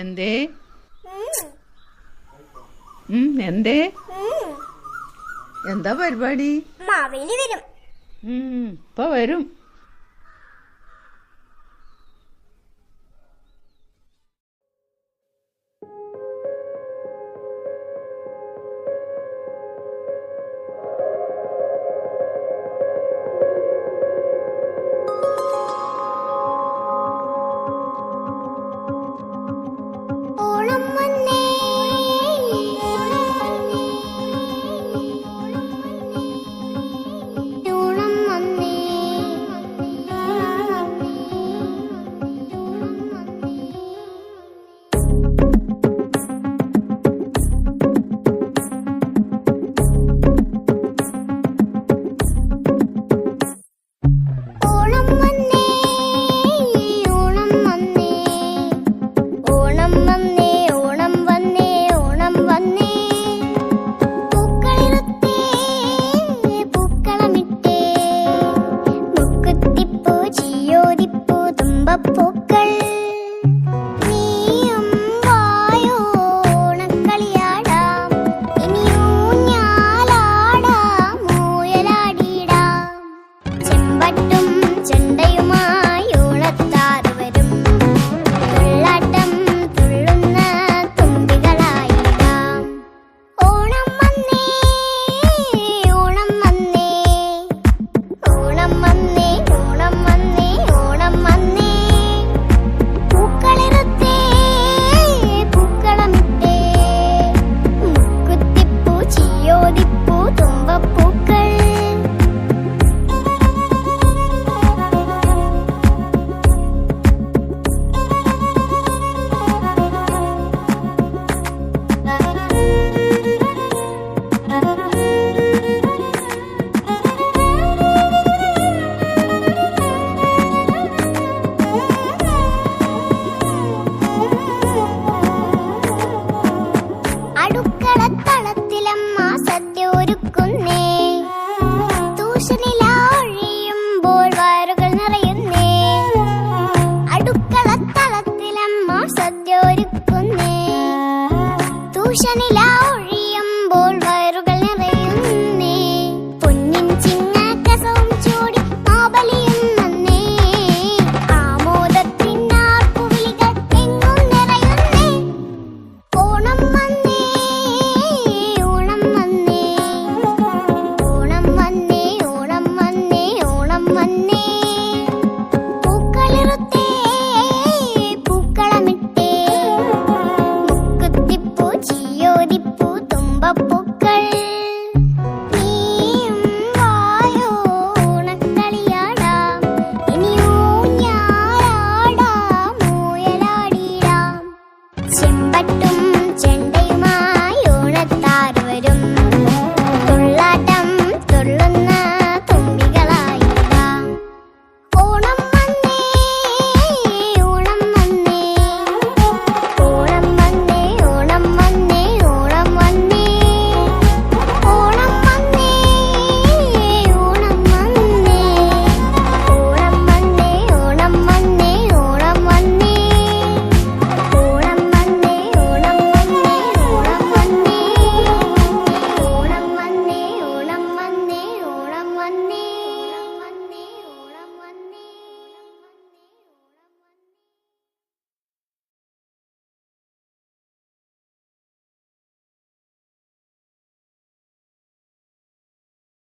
എന്തേ? എന്തേ? എന്താ പരിപാടി? മാവേലി വരും. ഇപ്പൊ വരും. തുമ്പപ്പൂക്കൾ புஷனிலாவும்